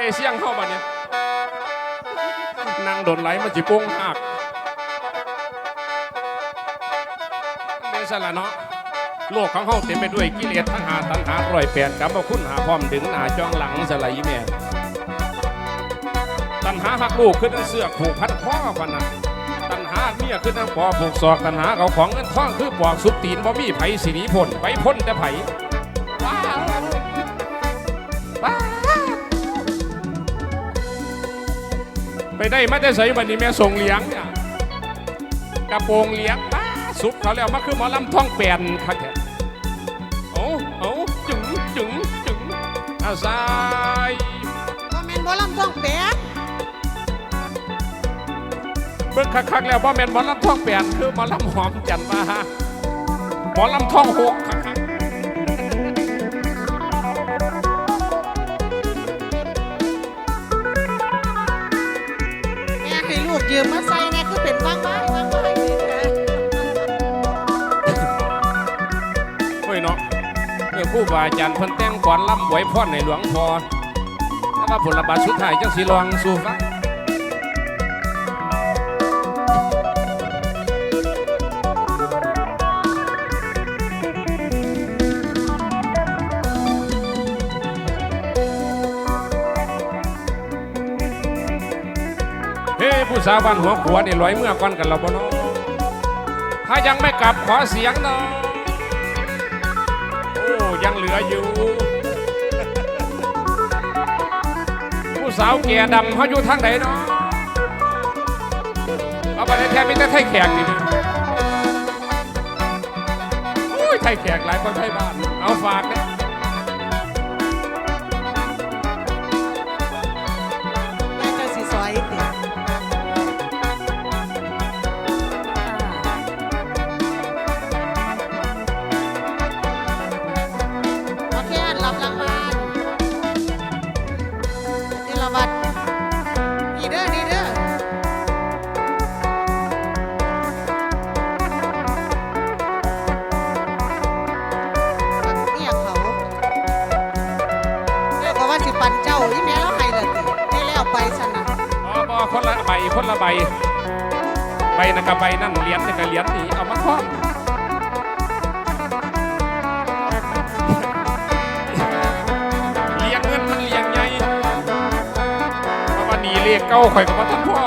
ไอ้เสียงเข้าบัดเนี่ยนางโดนไหลมาจิโป้งหักเดชะละเนาะโลกของเขาเต็มไปด้วยกิเลสทั้งหาตัณหาร้อยแปดกรรมคุณหาพร้อมดึงหน้าจ้องหลังสลายแม่ตัณหาหักลูกขึ้นเสือกผูกพันข้อพันนะตัณหาเมียขึ้นน้ำปอผูกศอกตัณหาเขาของเงินทองคือปอกสุบตีนบ่มีไผสิหนีพ้นไปพ้นแต่ไผ ไปได้มาแต่ใส่บันนี้แม่ส่งเลี้ยงเนี่ยกระโปรงเลี้ยงป้าซุปเขาแล้วมาคือหมอลำท่องแปลนครับแกโอ้โอ้จึงจึงจึงอาซายบ่แม่นบ่ลำท้องแปดเบิ่งคักๆแล้วว่าแม่นหมอลำท่องแปลนคือหมอลำหอมจันทร์มาฮะหมอลำท่องหก ยืมมาใส่เนี่ยคือเป็นว่างไม้ว่างไม้เฮ้ยเนาะเมื่อผู้บาอาจารย์เพันแต่งก่อนล่ำไหวพ่อในหลวงพอแล้วก็ผลบาทสุดท้ายจังสีลองสู่ฟัง สาวบ้านหัวขวนี่ลอยเมื่อก่อนกันเราบ่เนาะถ้ายังไม่กลับขอเสียงหน่อยโอ้ยังเหลืออยู่ ผู้สาวแก่ดำเขาอยู่ทางไหนเนาะเอาไปแทนมีแต่ไทยแขกนี่ะโอ้ยไทยแขกหลายคนไทยบ้าน เอาฝากนี่ย กับใบนั่นเหรียญนี่กับเหรียญนี่เอามาคล้องเลี้ยงเงินมันเลี้ยงใหญ่เพราะว่านี่เรียกเก้าข่อยกับว่าท่านพ่อ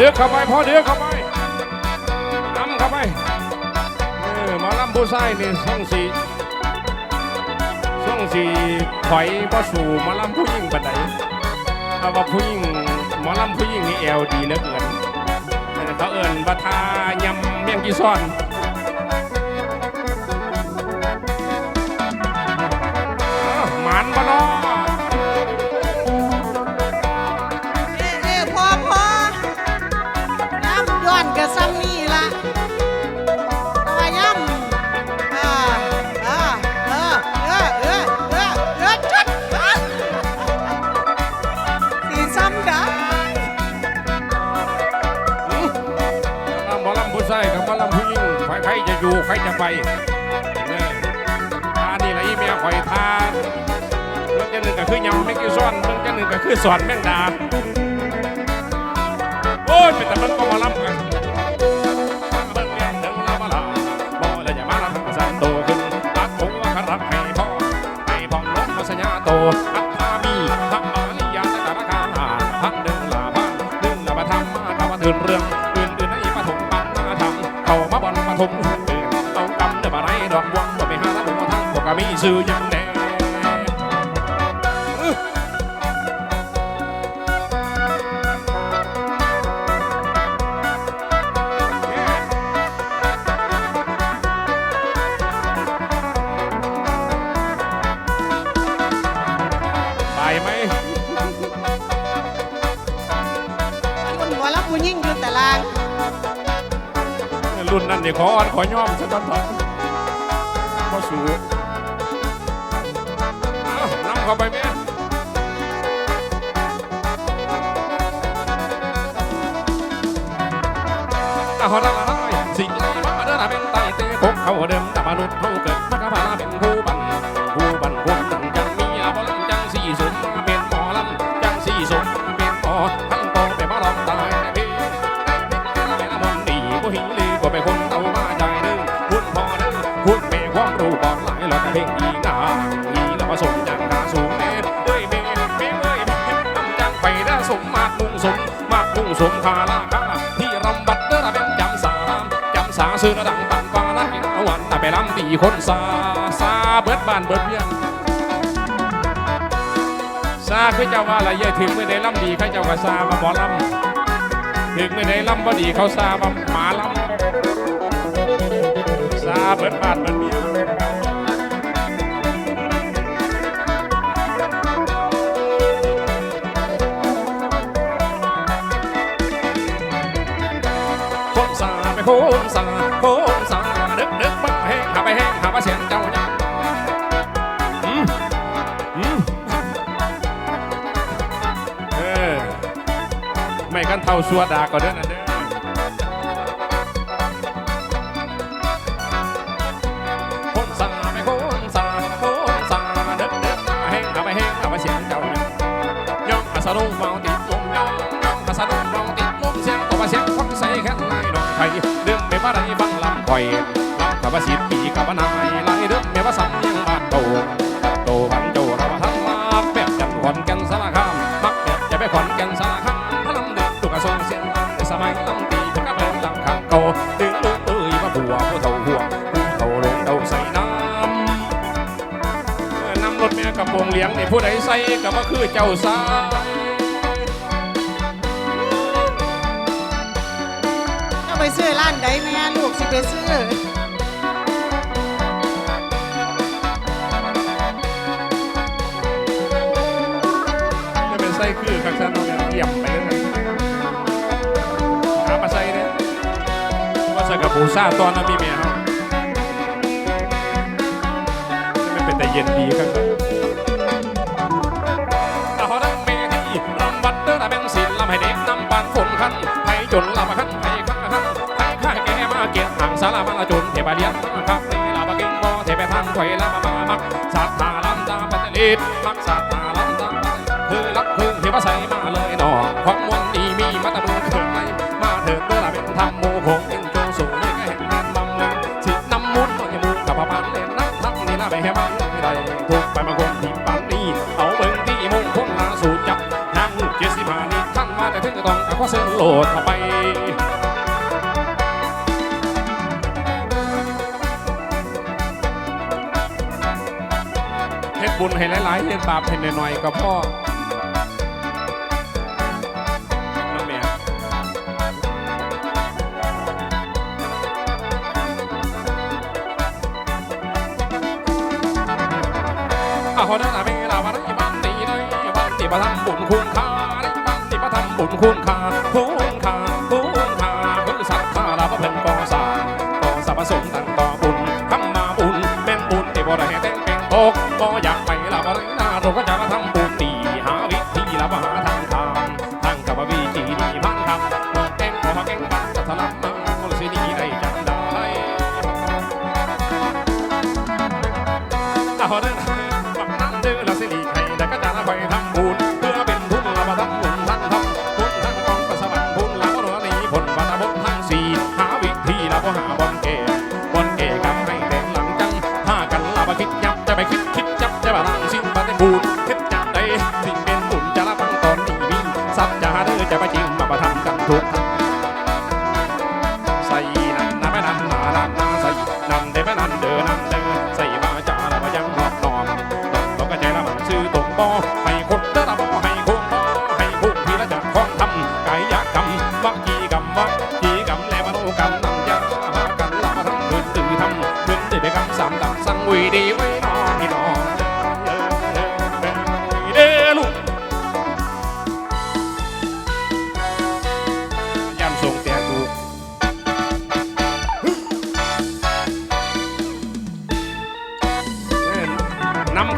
เดือกเข้าไปพอเดือกเข้าไปนำเข้าไปเออมาลำผู้ชายนี่ช่องสีช่วงสีถอยบ่สู่มาลำผู้หญิงปันไดเอาว่าผู้หญิงหมอลำผู้หญิงนี่แอวดีเหลือเกินเขาเอิ้นบัทายำเมี่ยงกีซ้อน คือยังไม่กี่ซ้อนเบิ่งจังหนึ่งก็คือสอนแม่งดาโอ้ยเป็นแต่มันก็มาล้ำกันเบิ่งแม่งถึงลาบลาบ่ได้อย่ามาล้ำสามโตขึ้นตัดคงว่ารับให้พ่อให้พ่อล้มมาสัญญาโตอัตตามีธรรมาลิยาตะตะรักหนึ่งลาบ้านหนึ่มอื่เรื่องอื่นอื่นให้ปฐมปันมาทำเข้ามาบอลปฐมเอากำเดิอบอะไรดอกวังบ่ไปหาละบ่ทั้งบ่กกามีซื้อยังแขออ่อนขอย่อมสักตอนมาสู่เอานำเข้าไปแม่อาหอละละน้อยสิมาเดินหาเป็นไตเตะพกเขาเดิมแต่มนุษย์เขาเกิดมากับพาเป็นผู้ สมคาลาคาที่รำบัดเด้อเป็นจำสามจำสาซื้อระดังปันฟ้านักกินวันไปลำตีคนซาซาเบิดบ้านเบิดเวียงซาคือเจ้าว่าละเย่ถึงไม่ได้ลำดีเข้าเจ้าก็ซามาหมอลำถึงไม่ได้ลำบ่ดีเขาซาบหมาลำซาเบิดบ้าดเบิดเมียค ไปโคนซาโคนซาดึกดึกบ้าแห้งหาไปแห้งหาไปเสียงเจ้ายังอืมอืมเออไม่กันเท่าสัวดาก็เด้อนะเด้อคนสาไม่คนสาคนสาเด้อเด้อมาแห้งเอาไปแห้งเอาไปเสียงเจ้าเนี่ยย่องอาสาลงเมาติดลมย่องย่องอาสาล ม่ว่าใดฟังลำคอยลำกับว่าสิบปีกับว่านายไล่เรื่องไม่ว่าซ้ำยังบ้านโตโตบันโจเราว่าทั้งมาแบบจันขอนแก่นสารคามมักแบบจะไปขอนแก่นสารคามพลังเด็กตุกกระทรวงเสียงในสมัยลำตีเพื่อกระเบื้องลำข้างเก่าดึงลูกเอ้ยมาบัวผู้เฒ่าหัวผู้เฒ่าลงเดาใส่น้ำน้ำรถแม่กับวงเลี้ยงนี่ผู้ใดใส่ก็บ่คือเจ้าสาว ซื้อร้านใดแม่ลูกสิไปซื้อไม่เป็นไส้คือข้างซ้าน้องเนี่ยเยี่ยมไปเลยนะหามาใส่เนี่ยว่าใส่กับปูซ่าตอนนั้นมีเมียเขาไม่เป็นแต่เย็นดีครับตาหอดังเมทีลำบัดเด้อเป็นศิลลำให้เด็กนำปานฝนคันไผจนลำคันไผ เกียรติห่างสารมาละจนเทบาเลียนครับนี่ลาบะเก่งบ่เทไปพันไวลามามามักสัตตาลำตาปัตตลิดมักสัตตาลำตาคือรักคือเทวใสมาเลยหนองของมวลนี้มีมาตะบุญเกิดไรมาเถิดเด้อเป็นธรรมโมของเอ็งโจสูงเลยก็เห็นแม่นมัมเลยสิน้ำมุนมันจะมูกับพระพันเล่นน้ำทั้งนี่ละไปให้มันได้ทุกไปมาคนที่ปันนี้เอาเบิ่งที่มงคลลาสูตรจับนางเจสิบห้านี่ท่านมาแต่ถึงจะต้องเอาข้อเส้นโหลดเข้าไป บุญให้หลายๆเฮ็ดบาปให้น้อยๆก็พ่อน้องแม่อาหอนาเวลาวันนี้วันนี้เลยวันที่มาทำบุญคุณค่าวันที่มาทำบุญคุณค่าคุณค่าคุณค่าคือสัตว์ข้าเราเพิ่นก่อสร้างก่อสร้างประสงค์ตั้ง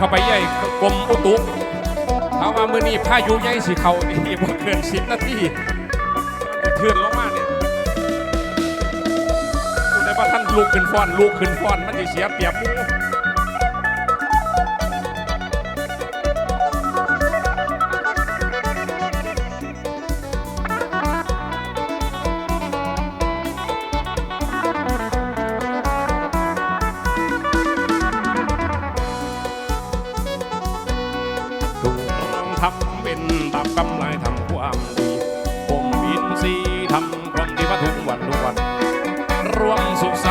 เข้าไปใหญ่กรมอุตุถ้าว่ามื้อนี้พายุใหญ่สิเขานี่บ่เกินสิบนาทีเทือนลงมาเนี่ยคุณได้ว่าท่านลูกขึ้นฟ้อนลูกขึ้นฟ้อนมันจะเสียเปรียบมู้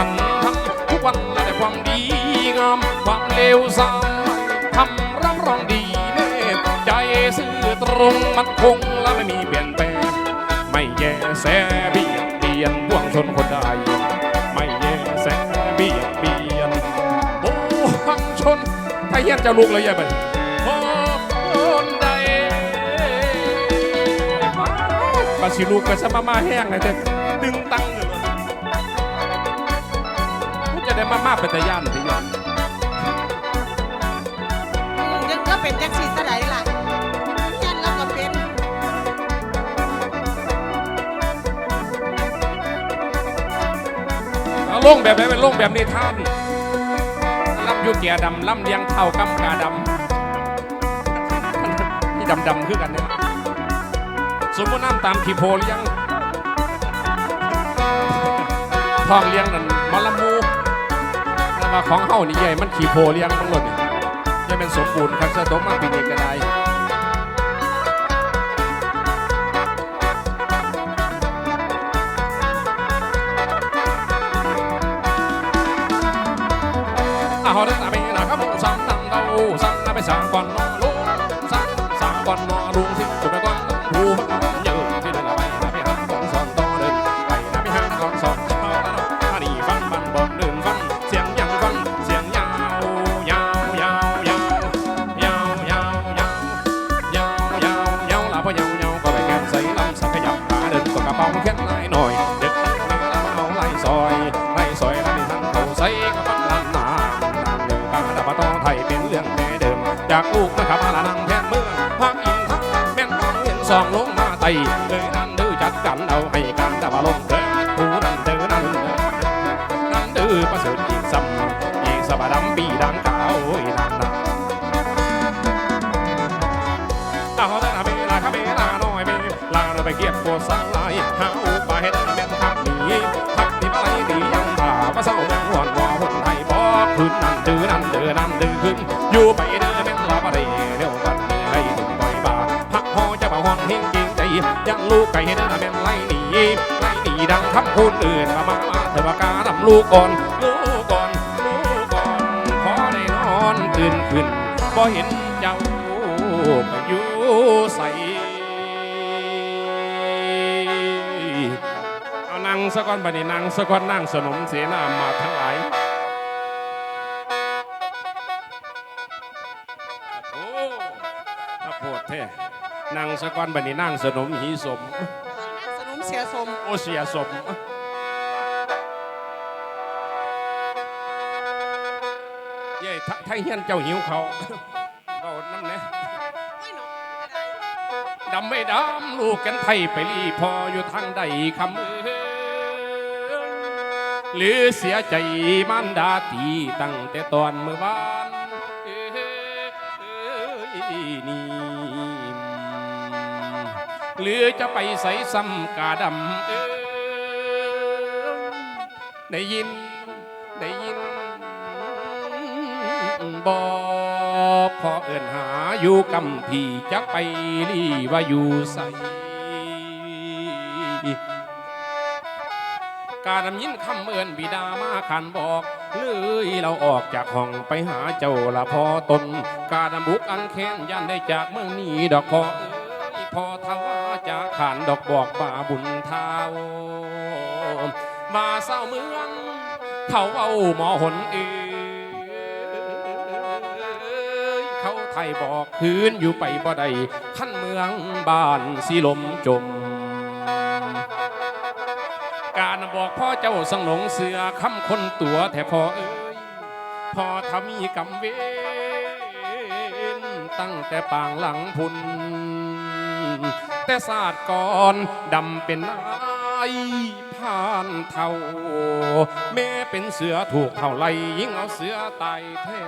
ันต์ทำทุกวันและแต่ความดีงามความเลวทรามทำรับรองดีเนตใจซื่อตรงมันคงและไม่มีเปลี่ยนแปลงไม่แย่แสเบียดเบียนพวงชนคนใดไม่แย่แสเบียดเบียนพวงชนถ้าเฮียนจะลุกเลยยังไงพคนใดปาสิลูกก็สมามาแห้งเลยเถอะดึงตังเลยมัน ได้มามาเป็นตะย่านทีเดียวยังก็เป็นจังสีสไดล่ะยันเราก็เป็นเอาลงแบบไหนเป็นลงแบบนี้ท่านล่ำอยุเกียดำล่ำเลียงเท่ากำกาดำนี่ดำดำๆคือกันเนี่ยสมมติน้ำตามขีโพเลี้ยงทองเลี้ยงนั่นมะละมูแต่ ว่าของเฮานี่ใหญ่มันขี่โพเลี้ยงทั้งหมดนี่จะเป็นสมบูรณ์คักสะตกมาปีนี้ก็ได้อาหอนั้นอาไปนะครับสั่งนั่งเดาสั่งนาไปสั่งก่อนนอลุงสั่งสั่งก่อนนอลุง จากลูกนะครับมาละนังแทนเมืองภาคอินทังแม่นฟังเห็นซองลงมาไตเลยนั่นดื้อจัดกันเอาให้การดาบลงเถิดผู้นั่นเจอนั่นนั่นดื้อประเสริฐอีกซ้ำอีกสบดำปีดังเก่าโอ้ยนั่นนะตาเขาได้ลาเวลาคาเวลาน้อยเวลาเราไปเกียบปวดสังลายหาอุปาเห็นแม่นทักหนีทักที่ไปดียังผ่าว่าเศร้าเมืองหวนวอคนไทยบอกคืนนั่นดื้อนั่นดือนั่นดื้อขึ้นอยู่ไป ลูกไก่เด้อแม่นไล่หนีไล่หนีดังคำพูดอื่นมามามาเถอะว่ากาดำลูกก่อนลูกก่อนลูกก่อนพอได้นอนตื่นขึ้นบ่เห็นเจ้าอยู่ใสเอานั่งสะก่อนบัดนี้นั่งสะก่อนนั่งสนมเสนามาทั้งหลาย นางสะกอนบันนี้นางสนมหีสม สนุมเสียสมโอเสียสม เย้ถ้าถ้าเฮียนเจ้าหิวเขาเบาน้ำเนี่ยไม่หนอดำไม่ดำลูกกันไทยไปรีพออยู่ทางใดคำเอ้ยหรือเสียใจมันดาตีตั้งแต่ตอนเมื่อวาน หรือจะไปใส่ซ้ำกาดำเอ้ยได้ยิน ได้ยินบอกพอเอินหาอยู่กำพี่จักไปรีว่าอยู่ใส่การนำยินคำเอินบิดามาขันบอกเลยเราออกจากห้องไปหาเจ้าละพอตน การนำบุกอันแค้นยันได้จากเมืองนี้ดอกพอเอ้ยพอทว่า ขานดอกบอกป่าบุญเท้ามาเศร้าเมือง เขาเอาหมอหนเอ้ยเขาไทยบอกคืนอยู่ไปบ่ได้ขั้นเมืองบ้านสีลมจม การบอกพ่อเจ้าสังหลงเสือคำคนตัวแต่พอเอ้ยพอทำมีกรรมเวตั้งแต่ปางหลังพุน แต่ศาสตร์ก่อนดำเป็นนายผ่านเท่า แม่เป็นเสือถูกเท่าไรยิ่งเอาเสือตายแท้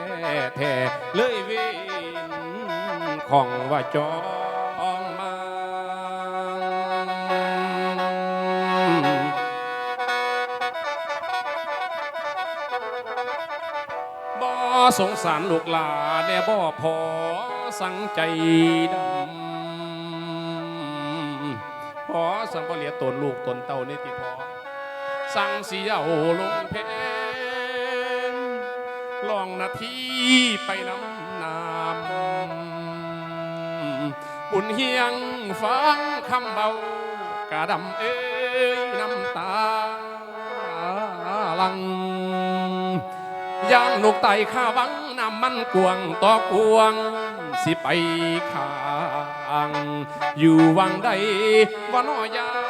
แท้เลยเวนของว่าจองมาบ่สงสารลูกหลานแน่บ่พอสังใจดำ เหลียตนลูกตนเต้านี่ติพอ สั่งเสียวลงเพนลองนาทีไปน้ำน้ำบุญเฮียงฟังคำเบากระดำเอ้ยน้ำตาลังย่านลูกไตข้าวังน้ำมันกวงต่อกวงสิไปข้าง อยู่วังใดว่าน้อยา